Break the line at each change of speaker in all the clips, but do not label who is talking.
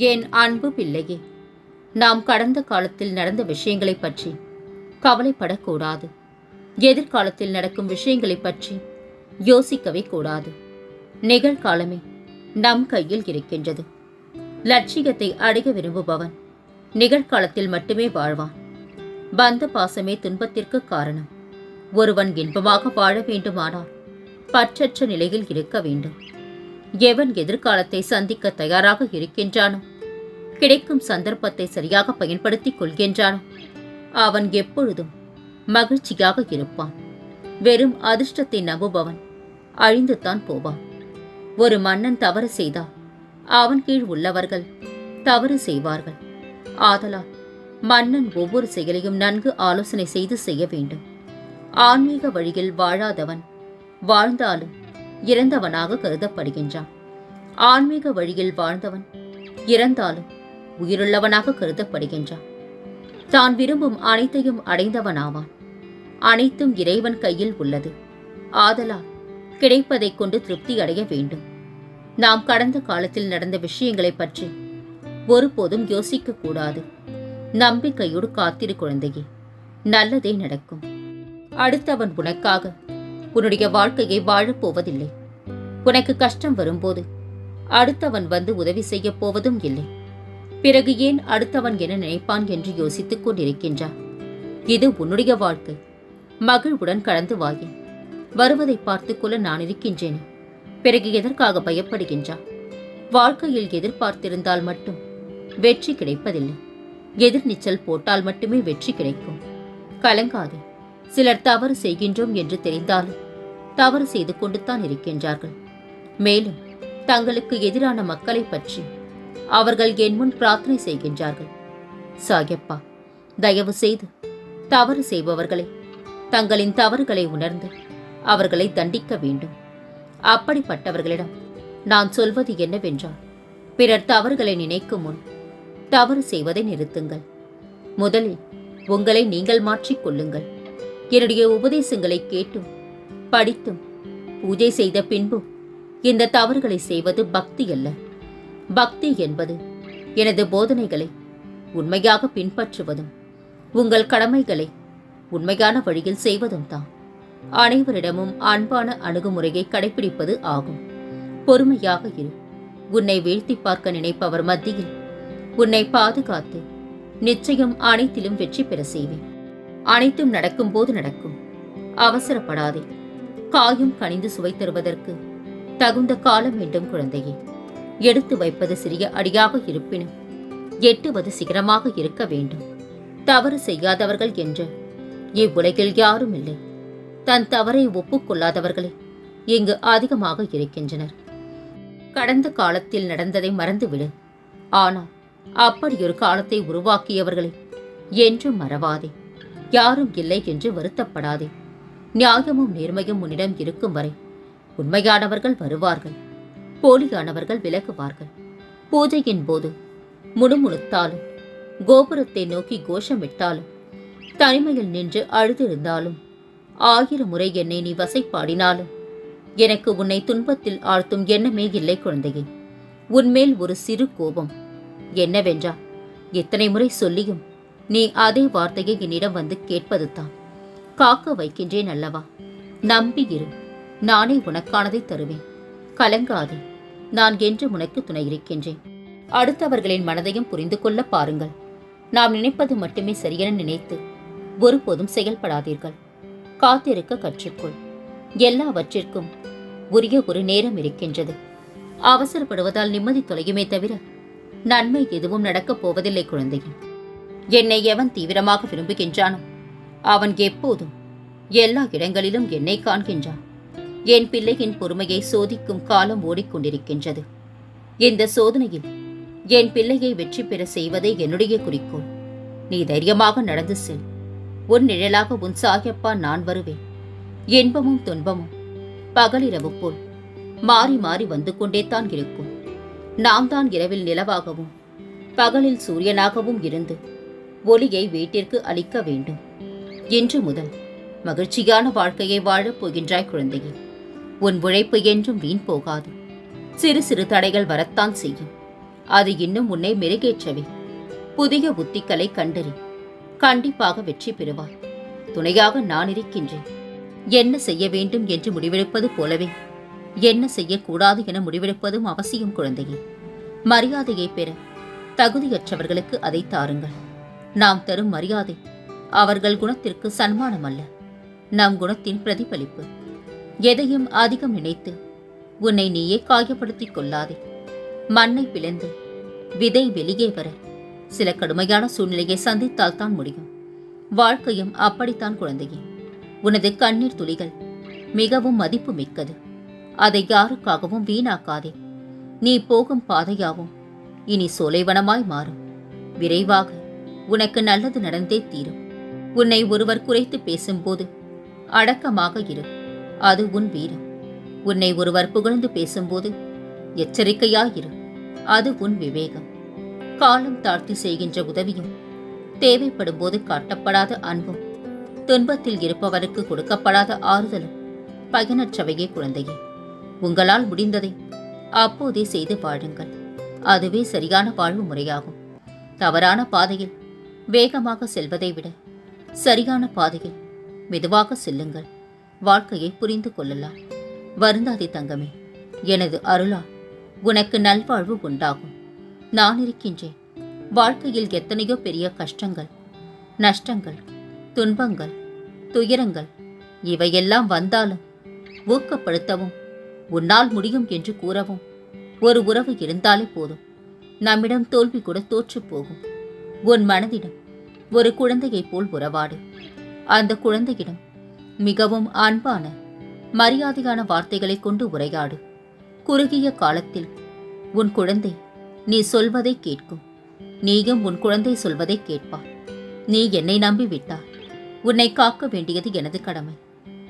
என் அன்பு பிள்ளையே? நாம் கடந்த காலத்தில் நடந்த விஷயங்களைப் பற்றி கவலைப்படக்கூடாது. எதிர்காலத்தில் நடக்கும் விஷயங்களைப் பற்றி யோசிக்கவே கூடாது. நிகழ்காலமே நம் கையில் இருக்கின்றது. லட்சியத்தை அடைய விரும்புபவன் நிகழ்காலத்தில் மட்டுமே வாழ்வான். பந்த பாசமே துன்பத்திற்கு காரணம். ஒருவன் இன்பமாக வாழ வேண்டுமானால் பற்றற்ற நிலையில் இருக்க வேண்டும். எவன் எதிர்காலத்தை சந்திக்க தயாராக இருக்கின்றானோ கிடைக்கும் சந்தர்ப்பத்தை சரியாக பயன்படுத்திக் கொள்கின்றான். அவன் எப்பொழுதும் மகிழ்ச்சியாக இருப்பான். வெறும் அதிர்ஷ்டத்தை நம்புபவன் அழிந்துதான் போவான். ஒரு மன்னன் தவறு செய்தால் அவன் கீழ் உள்ளவர்கள் தவறு செய்வார்கள். ஆதலால் மன்னன் ஒவ்வொரு செயலையும் நன்கு ஆலோசனை செய்து செய்ய வேண்டும். ஆன்மீக வழியில் வாழாதவன் வாழ்ந்தாலும் இறந்தவனாக கருதப்படுகின்றான். ஆன்மீக வழியில் வாழ்ந்தவன் இறந்தாலும் உயிருள்ளவனாக கருதப்படுகின்றான். தான் விரும்பும் அனைத்தையும் அடைந்தவனாவான். அனைத்தும் இறைவன் கையில் உள்ளது. ஆதலால் கிடைப்பதைக் கொண்டு திருப்தி அடைய வேண்டும். நாம் கடந்த காலத்தில் நடந்த விஷயங்களைப் பற்றி ஒருபோதும் யோசிக்க கூடாது. நம்பிக்கையோடு காத்திரு குழந்தையே நல்லதே நடக்கும். அடுத்தவன் உனக்காக உன்னுடைய வாழ்க்கையை வாழப் போவதில்லை. உனக்கு கஷ்டம் வரும்போது அடுத்தவன் வந்து உதவி செய்யப் போவதும் இல்லை. பிறகு ஏன் அடுத்தவன் என நினைப்பான் என்று யோசித்துக் கொண்டிருக்கின்றார். இது உன்னுடைய வாழ்க்கை. மகிழ்வுடன் கடந்து வாயேன் வருவதை பார்த்துக் கொள்ள நான் இருக்கின்றேனே. பிறகு எதற்காக பயப்படுகின்றார் வாழ்க்கையில் எதிர்பார்த்திருந்தால் மட்டும் வெற்றி கிடைப்பதில்லை. எதிர்நீச்சல் போட்டால் மட்டுமே வெற்றி கிடைக்கும். கலங்காதே. சிலர் தவறு செய்கின்றோம் என்று தெரிந்தாலும் தவறு செய்து கொண்டுதான் இருக்கின்றார்கள். மேலும் தங்களுக்கு எதிரான மக்களை பற்றி அவர்கள் என் முன் பிரார்த்தனை செய்கின்றார்கள். சாயப்பா தயவு செய்து தவறு செய்பவர்களை தங்களின் தவறுகளை உணர்ந்து அவர்களை தண்டிக்க வேண்டும். அப்படிப்பட்டவர்களிடம் நான் சொல்வது என்னவென்றால் பிறர் தவறுகளை நினைக்கும் முன் தவறு செய்வதை நிறுத்துங்கள். முதலில் உங்களை நீங்கள் மாற்றிக் கொள்ளுங்கள். என்னுடைய உபதேசங்களை கேட்டும் படித்தும் பூஜை செய்த பின்பும் இந்த தவறுகளை செய்வது பக்தி அல்ல பக்தி என்பது எனது போதனைகளை உண்மையாக பின்பற்றுவதும் உங்கள் கடமைகளை உண்மையான வழியில் செய்வதும் தான். அனைவரிடமும் அன்பான அணுகுமுறையை கடைபிடிப்பது ஆகும். பொறுமையாக இரு. உன்னை வீழ்த்தி பார்க்க நினைப்பவர் மத்தியில் உன்னை பாதுகாத்து நிச்சயம் அனைத்திலும் வெற்றி பெற செய்வேன். அனைத்தும் நடக்கும்போது நடக்கும். அவசரப்படாதே. காயும் கனிந்து சுவை தருவதற்கு தகுந்த காலம் வேண்டும் குழந்தையே. எடுத்து வைப்பது சிறிய அடியாக இருப்பினும் எட்டுவது சிகரமாக இருக்க வேண்டும். தவறு செய்யாதவர்கள் என்று. இவ்வுலகில் யாரும் இல்லை. தன் தவறை ஒப்புக்கொள்ளாதவர்களே இங்கு அதிகமாக இருக்கின்றனர். கடந்த காலத்தில் நடந்ததை மறந்துவிடு. ஆனால் அப்படியொரு காலத்தை உருவாக்கியவர்களே என்றும் மறவாதே. யாரும் இல்லை என்று வருத்தப்படாதே. நியாயமும் நேர்மையும் உன்னிடம் இருக்கும் வரை உண்மையானவர்கள் வருவார்கள். போலியானவர்கள் விலகுவார்கள். பூஜையின் போது முணுமுணுத்தாலும் கோபுரத்தை நோக்கி கோஷமிட்டாலும் தனிமையில் நின்று அழுதிருந்தாலும் ஆயிரம் முறை என்னை நீ வசைப்பாடினாலும் எனக்கு உன்னை துன்பத்தில் ஆழ்த்தும் எண்ணமே இல்லை குழந்தையே. உன்மேல் ஒரு சிறு கோபம். என்னவென்றா? எத்தனை முறை சொல்லியும் நீ அதே வார்த்தையை என்னிடம் வந்து கேட்பது தான் காக்க வைக்கின்றேன் அல்லவா? நம்பி இரு நானே உனக்கானதை தருவேன். கலங்காதே. நான் என்று உனக்கு துணை இருக்கின்றேன். அடுத்தவர்களின் மனதையும் புரிந்து கொள்ள பாருங்கள். நாம் நினைப்பது மட்டுமே சரியென நினைத்து ஒருபோதும் செயல்படாதீர்கள். காத்திருக்க கற்றுக்கொள். எல்லாவற்றிற்கும் உரிய ஒரு நேரம் இருக்கின்றது. அவசரப்படுவதால் நிம்மதி தொலையுமே தவிர நன்மை எதுவும் நடக்கப் போவதில்லை குழந்தையே. என்னை எவன் தீவிரமாக விரும்புகின்றானோ அவன் எப்போதும் எல்லா இடங்களிலும் என்னை காண்கின்றான். என் பிள்ளையின் பொறுமையை சோதிக்கும் காலம் ஓடிக்கொண்டிருக்கின்றது. இந்த சோதனையில் என் பிள்ளையை வெற்றி பெற செய்வதே என்னுடைய குறிக்கோள். நீ தைரியமாக நடந்து செல். உன் நிழலாக உன் சாயப்பா நான் வருவேன். இன்பமும் துன்பமும் பகலிரவு போல் மாறி மாறி வந்து கொண்டே தான் இருக்கும். நாம் தான் இரவில் நிலவாகவும் பகலில் சூரியனாகவும் இருந்து ஒளியை வீட்டிற்கு அளிக்க வேண்டும். இன்று முதல் மகிழ்ச்சியான வாழ்க்கையை வாழப் போகின்றாய் குழந்தையே. உன் உழைப்பு என்றும் வீண் போகாது. சிறு சிறு தடைகள் வரத்தான் செய்யும். அது இன்னும் உன்னை மெருகேற்றவே. புதிய உத்திகளை கண்டறி. கண்டிப்பாக வெற்றி பெறுவார் துணையாக நான் இருக்கின்றேன். என்ன செய்ய வேண்டும் என்று முடிவெடுப்பது போலவே. என்ன செய்யக்கூடாது என முடிவெடுப்பதும் அவசியம் குழந்தையே. மரியாதையை பெற தகுதியற்றவர்களுக்கு அதை தாருங்கள். நாம் தரும் மரியாதை அவர்கள் குணத்திற்கு சன்மானம் அல்ல நம் குணத்தின் பிரதிபலிப்பு. எதையும் அதிகம் நினைத்து உன்னை நீயே காயப்படுத்திக் கொள்ளாதே. மண்ணை பிளந்து விதை வெளியே வர சில கடுமையான சூழ்நிலையை சந்தித்தால் தான் முடியும். வாழ்க்கையும் அப்படித்தான் குழந்தையே. உனது கண்ணீர் துளிகள் மிகவும் மதிப்பு மிக்கது. அதை யாருக்காகவும் வீணாக்காதே. நீ போகும் பாதையாவும் இனி சோலைவனமாய் மாறும். விரைவாக உனக்கு நல்லது நடந்தே தீரும். உன்னை ஒருவர் குறைத்து பேசும்போது அடக்கமாக இரு. அது உன் வீரம் உன்னை ஒருவர் புகழ்ந்து பேசும்போது எச்சரிக்கையாயிரு. அது உன் விவேகம். காலம் தாழ்த்தி செய்கின்ற உதவியும் தேவைப்படும் போது காட்டப்படாத அன்பும் துன்பத்தில் இருப்பவருக்கு கொடுக்கப்படாத ஆறுதலும் பயனற்றவையே குழந்தையே. உங்களால் முடிந்ததை அப்போதே செய்து வாழுங்கள். அதுவே சரியான வாழ்வு முறையாகும். தவறான பாதையில் வேகமாக செல்வதை விட சரியான பாதையில் மெதுவாக செல்லுங்கள். வாழ்க்கையை புரிந்து கொள்ளலாம். வருந்தாதே தங்கமே எனது அருளா உனக்கு நல்வாழ்வு உண்டாகும். நான் இருக்கின்றேன். வாழ்க்கையில் எத்தனையோ பெரிய கஷ்டங்கள் நஷ்டங்கள் துன்பங்கள் துயரங்கள் இவையெல்லாம் வந்தாலும் ஊக்கப்படுத்தவும் உன்னால் முடியும் என்று கூறவும் ஒரு உறவு இருந்தாலே போதும். நம்மிடம் தோல்வி கூட தோற்றுப் போகும். உன் மனதிடம் ஒரு குழந்தையைப் போல் உறவாடு. அந்த குழந்தையிடம் மிகவும் அன்பான மரியாதையான வார்த்தைகளை கொண்டு உரையாடு. குறுகிய காலத்தில் உன் குழந்தை நீ சொல்வதை கேட்கும் நீயும் உன் குழந்தை சொல்வதை கேட்பார் நீ என்னை நம்பிவிட்டா. உன்னை காக்க வேண்டியது எனது கடமை.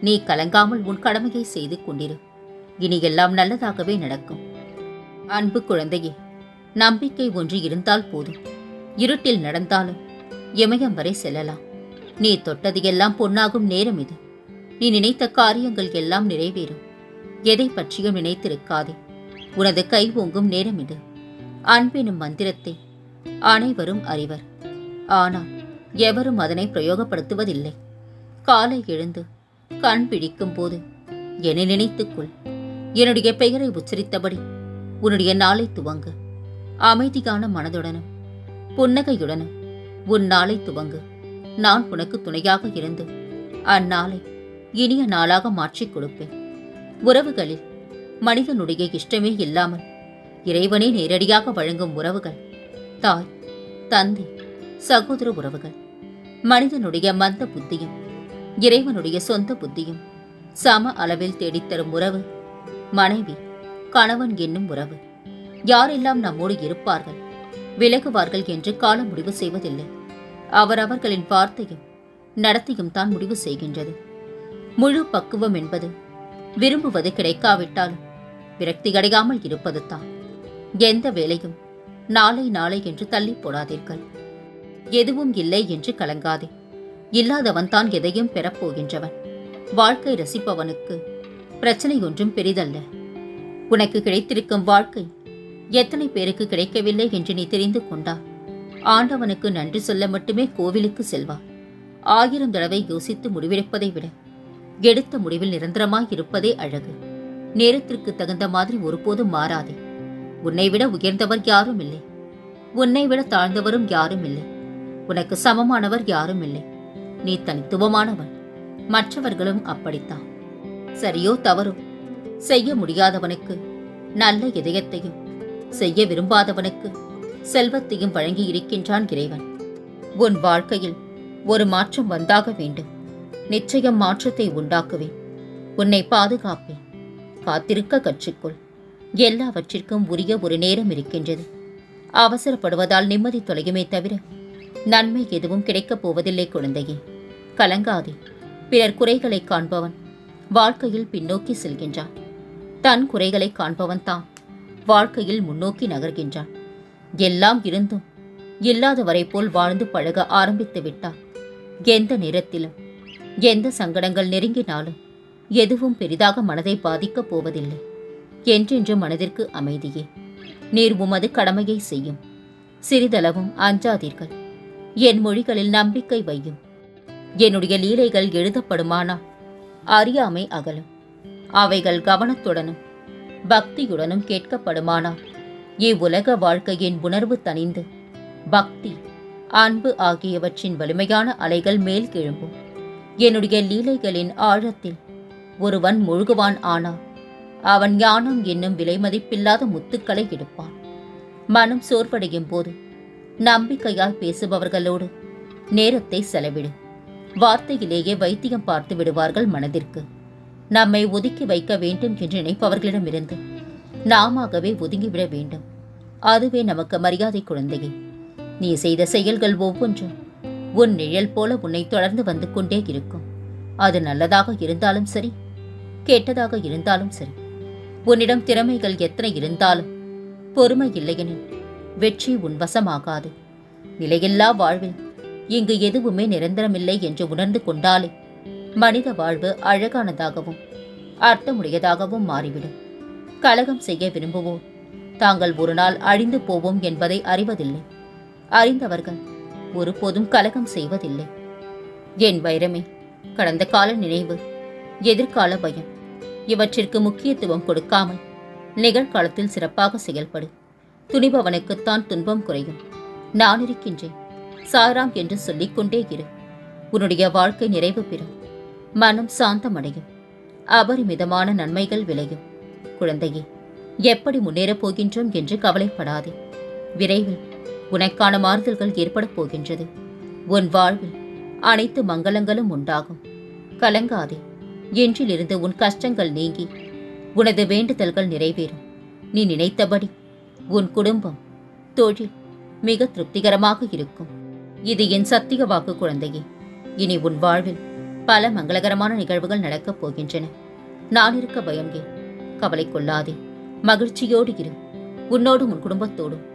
நீ கலங்காமல் உன் கடமையை செய்து கொண்டிரு. இனி எல்லாம் நல்லதாகவே நடக்கும். அன்பு குழந்தையே நம்பிக்கை ஒன்று இருந்தால் போதும். இருட்டில் நடந்தாலும் இமயம் வரை செல்லலாம். நீ தொட்டது எல்லாம் பொன்னாகும் நேரம் இது. நீ நினைத்த காரியங்கள் எல்லாம் நிறைவேறும். எதை பற்றியும் நினைத்திருக்காதே. உனது கை ஓங்கும் நேரம் இது. அன்பெனும் மந்திரத்தை அனைவரும் அறிவர். ஆனால் எவரும் அதனை பிரயோகப்படுத்துவதில்லை. காலை எழுந்து கண் பிடிக்கும் போது என்னை நினைத்துக்கொள் என்னுடைய பெயரை உச்சரித்தபடி உன்னுடைய நாளை துவங்கு. அமைதியான மனதுடனும் புன்னகையுடனும் உன் நாளை துவங்கு. நான் உனக்கு துணையாக இருந்து அந்நாளை இனிய நாளாக மாற்றிக் கொடுப்பேன். உறவுகளில் மனிதனுடைய இஷ்டமே இல்லாமல் இறைவனே நேரடியாக வழங்கும் உறவுகள் தாய் தந்தை சகோதர உறவுகள் மனிதனுடைய மந்த புத்தியும் இறைவனுடைய சொந்த புத்தியும் சம அளவில் தேடித்தரும் உறவு மனைவி கணவன் என்னும் உறவு. யாரெல்லாம் நம்மோடு இருப்பார்கள் விலகுவார்கள் என்று காலம் முடிவு செய்வதில்லை. அவரவர்களின் வார்த்தையும் நடத்தையும் தான் முடிவு செய்கின்றது. முழு பக்குவம் என்பது விரும்புவது கிடைக்காவிட்டாலும் விரக்தி அடையாமல் இருப்பது தான். எந்த வேலையும் நாளை நாளை என்று தள்ளி போடாதீர்கள். எதுவும் இல்லை என்று கலங்காதே. இல்லாதவன் தான் எதையும் பெறப்போகின்றவன் வாழ்க்கை ரசிப்பவனுக்கு பிரச்சனை ஒன்றும் பெரிதல்ல. உனக்கு கிடைத்திருக்கும் வாழ்க்கை எத்தனை பேருக்கு கிடைக்கவில்லை என்று நீ தெரிந்து கொண்டா? ஆண்டவனுக்கு நன்றி சொல்ல மட்டுமே கோவிலுக்கு செல்வார் ஆயிரம் தடவை யோசித்து முடிவெடுப்பதை விட எடுத்த முடிவில் நிரந்தரமாய் இருப்பதே அழகு. நேரத்திற்கு தகுந்த மாதிரி ஒருபோதும் மாறாதே. உன்னை விட உயர்ந்தவர் யாரும் இல்லை. உன்னை விட தாழ்ந்தவரும் யாரும் இல்லை. உனக்கு சமமானவர் யாரும் இல்லை. நீ தனித்துவமானவன். மற்றவர்களும் அப்படித்தான். சரியோ தவறோ? செய்ய முடியாதவனுக்கு நல்ல இதயத்தையும் செய்ய விரும்பாதவனுக்கு செல்வத்தையும் வழங்கி இருக்கின்றான் இறைவன். உன் வாழ்க்கையில் ஒரு மாற்றம் வந்தாக வேண்டும். நிச்சயம் மாற்றத்தை உண்டாக்குவேன். உன்னை பாதுகாப்பேன். காத்திருக்க கற்றுக்கொள். எல்லாவற்றிற்கும் உரிய ஒரு நேரம் இருக்கின்றது. அவசரப்படுவதால் நிம்மதி தொலையுமே தவிர நன்மை எதுவும் கிடைக்கப் போவதில்லை குழந்தையே. கலங்காதே. பிறர் குறைகளை காண்பவன் வாழ்க்கையில் பின்னோக்கி செல்கின்றான். தன் குறைகளை காண்பவன் தான் வாழ்க்கையில் முன்னோக்கி நகர்கின்றான். எல்லாம் இருந்தும் இல்லாதவரை போல் வாழ்ந்து பழக ஆரம்பித்து விட்டான். எந்த நேரத்திலும் எந்த சங்கடங்கள் நெருங்கினாலும் எதுவும் பெரிதாக மனதை பாதிக்கப் போவதில்லை. என்றென்று மனதிற்கு அமைதியே. நீர் உமது கடமையை செய்யும். சிறிதளவும் அஞ்சாதீர்கள். என் மொழிகளில் நம்பிக்கை வையும். என்னுடைய லீலைகள் எழுதப்படுமானால் அறியாமை அகலும். அவைகள் கவனத்துடனும் பக்தியுடனும் கேட்கப்படுமானால் இவ்வுலக வாழ்க்கையின் உணர்வு தணிந்து பக்தி அன்பு ஆகியவற்றின் வலிமையான அலைகள் மேல் கிழும்பும் என்னுடைய லீலைகளின் ஆழத்தில் ஒருவன் முழுகுவான் ஆனால் அவன் ஞானம் என்னும் விலைமதிப்பில்லாத முத்துக்களை எடுப்பான். மனம் சோர்வடையும் போது நம்பிக்கையால் பேசுபவர்களோடு நேரத்தை செலவிடு. வார்த்தையிலேயே வைத்தியம் பார்த்து விடுவார்கள் மனதிற்கு. நம்மை ஒதுக்கி வைக்க வேண்டும் என்று நினைப்பவர்களிடமிருந்து நாமாகவே ஒதுங்கிவிட வேண்டும். அதுவே நமக்கு மரியாதை குழந்தையே. நீ செய்த செயல்கள் ஒவ்வொன்றும் உன் நிழல் போல உன்னை தொடர்ந்து வந்து கொண்டே இருக்கும். அது நல்லதாக இருந்தாலும் சரி கெட்டதாக இருந்தாலும் சரி. உன்னிடம் திறமைகள் எத்தனை இருந்தாலும் பொறுமை இல்லையெனில் வெற்றி உன் வசமாகாது. நிலையில்லா வாழ்வில் இங்கு எதுவுமே நிரந்தரமில்லை என்று உணர்ந்து கொண்டாலே மனித வாழ்வு அழகானதாகவும் அர்த்தமுடையதாகவும் மாறிவிடும். கலகம் செய்ய விரும்புவோர் தாங்கள் ஒரு நாள் அழிந்து போவோம் என்பதை அறிவதில்லை. அறிந்தவர்கள் ஒருபோதும் கலகம் செய்வதில்லை. என் வைரமே கடந்த கால நினைவு எதிர்கால பயம் இவற்றிற்கு முக்கியத்துவம் கொடுக்காமல் நிகழ்காலத்தில் சிறப்பாக செயல்படு. துணிபவனுக்குத்தான் துன்பம் குறையும். நான் இருக்கின்றேன். சாராம் என்று சொல்லிக்கொண்டே இரு. உன்னுடைய வாழ்க்கை நிறைவு பெறும். மனம் சாந்தமடையும். அபரிமிதமான நன்மைகள் விளையும். குழந்தையே எப்படி முன்னேறப் போகின்றோம் என்று கவலைப்படாதே. விரைவில் உனக்கான மாறுதல்கள் ஏற்படப் போகின்றது. உன் வாழ்வில் அனைத்து மங்களங்களும் உண்டாகும். கலங்காதே. என்றிலிருந்து உன் கஷ்டங்கள் நீங்கி உனது வேண்டுதல்கள் நிறைவேறும். நீ நினைத்தபடி உன் குடும்பம் தொழில் மிக திருப்திகரமாக இருக்கும். இது என் சத்திய வாக்கு குழந்தையே. இனி உன் வாழ்வில் பல மங்களகரமான நிகழ்வுகள் நடக்கப் போகின்றன. நான் இருக்க பயம் ஏன்? கவலை கொள்ளாதே. மகிழ்ச்சியோடு இரு. உன்னோடும் உன் குடும்பத்தோடும்.